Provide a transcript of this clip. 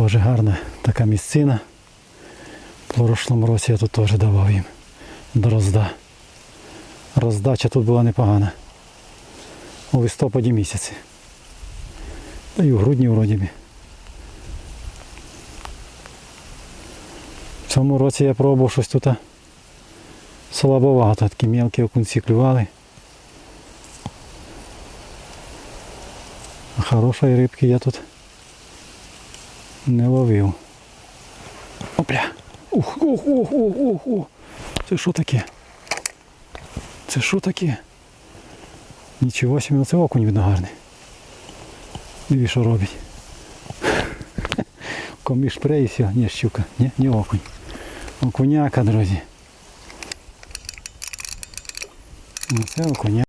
Теж гарна така місцина. В прошлому році я тут теж давав їм дрозда. Роздача тут була непогана. У листопаді місяці. Та й у грудні вроді. В цьому році я пробував щось тут слабовато. Такі мелкі окунці клювали. Хорошої рибки я тут не ловив. Опля. Ух, ух, ух, ух, ух, ух. Це що таке? Це що таке? Нічого собі, ну це окунь видно гарний. Диві, що робить. Коміш пре і все. Ні, щука. Ні, не окунь. Окуняка, друзі. Ну це окуня.